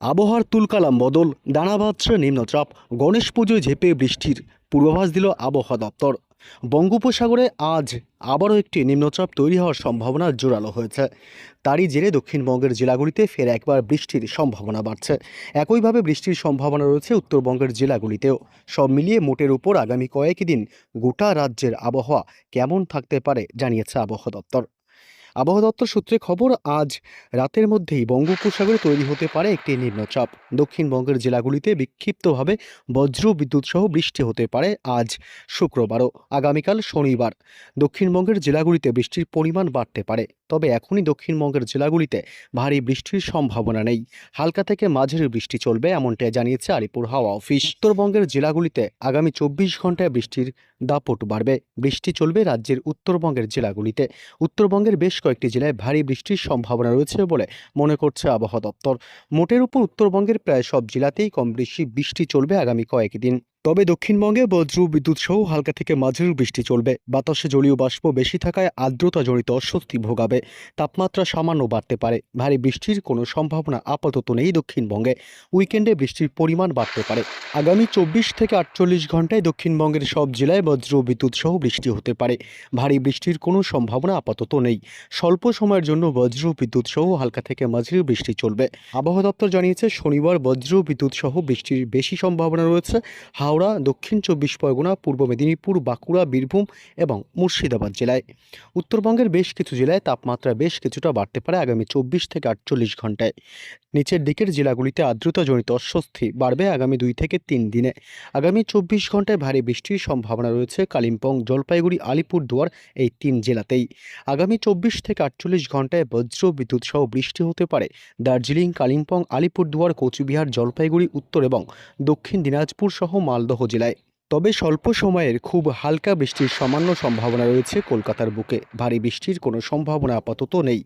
আবহাওয়ার তুলকালাম বদল দানা বাঁধছে নিম্নচাপ, গণেশ পুজোয় ঝেপে বৃষ্টির পূর্বাভাস দিল আবহাওয়া দপ্তর। বঙ্গোপসাগরে আজ আবারও একটি নিম্নচাপ তৈরি হওয়ার সম্ভাবনা জোরালো হয়েছে। তারই জেরে দক্ষিণবঙ্গের জেলাগুলিতে ফের একবার বৃষ্টির সম্ভাবনা বাড়ছে। একইভাবে বৃষ্টির সম্ভাবনা রয়েছে উত্তরবঙ্গের জেলাগুলিতেও। সব মিলিয়ে মোটের উপর আগামী কয়েকদিন গোটা রাজ্যের আবহাওয়া কেমন থাকতে পারে জানিয়েছে আবহাওয়া দপ্তর। আবহাওয়া দপ্তর সূত্রে খবর, আজ রাতের মধ্যেই বঙ্গোপসাগরে তৈরি হতে পারে একটি নিম্নচাপ। দক্ষিণবঙ্গের জেলাগুলিতে বিক্ষিপ্তভাবে বজ্র বিদ্যুৎ সহ বৃষ্টি হতে পারে আজ শুক্রবারও। আগামীকাল শনিবার। দক্ষিণবঙ্গের জেলাগুলিতে বৃষ্টির পরিমাণ বাড়তে পারে। তবে এখনই দক্ষিণবঙ্গের জেলাগুলিতে ভারী বৃষ্টির সম্ভাবনা নেই। হালকা থেকে মাঝারি বৃষ্টি চলবে এমনটাই জানিয়েছে আলিপুর হাওয়া অফিস। উত্তরবঙ্গের জেলাগুলিতে আগামী চব্বিশ ঘন্টায় বৃষ্টির দাপট বাড়বে। বৃষ্টি চলবে রাজ্যের উত্তরবঙ্গের জেলাগুলিতে। উত্তরবঙ্গের বেশ কয়েকটি জেলায় ভারী বৃষ্টির সম্ভাবনা রয়েছে বলে মনে করছে আবহাওয়া দপ্তর। মোটের উপর উত্তরবঙ্গের প্রায় সব জেলাতেই কম বেশি বৃষ্টি চলবে আগামী কয়েকদিন। তবে দক্ষিণবঙ্গে বজ্র বিদ্যুৎ সহ হালকা থেকে মাঝারি বৃষ্টি চলবে। বাতাসে জলীয় বাষ্প বেশি থাকায় আর্দ্রতা জড়িত অস্বস্তি ভোগাবে। তাপমাত্রা সামান্য বাড়তে পারে। ভারী বৃষ্টির কোনো সম্ভাবনা আপাতত নেই দক্ষিণবঙ্গে। উইকেন্ডে বৃষ্টির পরিমাণ বাড়তে পারে। আগামী চব্বিশ থেকে আটচল্লিশ ঘন্টায় দক্ষিণবঙ্গের সব জেলায় বজ্র বিদ্যুৎ সহ বৃষ্টি হতে পারে। ভারী বৃষ্টির কোনো সম্ভাবনা আপাতত নেই। স্বল্প সময়ের জন্য বজ্র বিদ্যুৎ সহ হালকা থেকে মাঝারি বৃষ্টি চলবে। আবহাওয়া দপ্তর জানিয়েছে, শনিবার বজ্র বিদ্যুৎ সহ বৃষ্টির বেশি সম্ভাবনা রয়েছে। হাওড়া, দক্ষিণ চব্বিশ পরগনা, পূর্ব মেদিনীপুর, বাঁকুড়া, বীরভূম এবং মুর্শিদাবাদ জেলায়। উত্তরবঙ্গের বেশ কিছু জেলায় তাপমাত্রা বেশ কিছুটা বাড়তে পারে আগামী চব্বিশ থেকে আটচল্লিশ ঘন্টায়। নিচের দিকের জেলাগুলিতে আর্দ্রতাজনিত অস্বস্তি বাড়বে আগামী দুই থেকে তিন দিনে। আগামী চব্বিশ ঘন্টায় ভারী বৃষ্টির সম্ভাবনা রয়েছে কালিম্পং, জলপাইগুড়ি, আলিপুরদুয়ার এই তিন জেলাতেই। আগামী চব্বিশ থেকে আটচল্লিশ ঘন্টায় বজ্র বিদ্যুৎ সহ বৃষ্টি হতে পারে। দার্জিলিং, কালিম্পং, আলিপুরদুয়ার, কোচবিহার, জলপাইগুড়ি, উত্তর এবং দক্ষিণ দিনাজপুর সহ মালদহ জেলায়। তবে স্বল্প সময়ের খুব হালকা বৃষ্টির সামান্য সম্ভাবনা রয়েছে কলকাতার বুকে। ভারী বৃষ্টির কোনো সম্ভাবনা আপাতত নেই।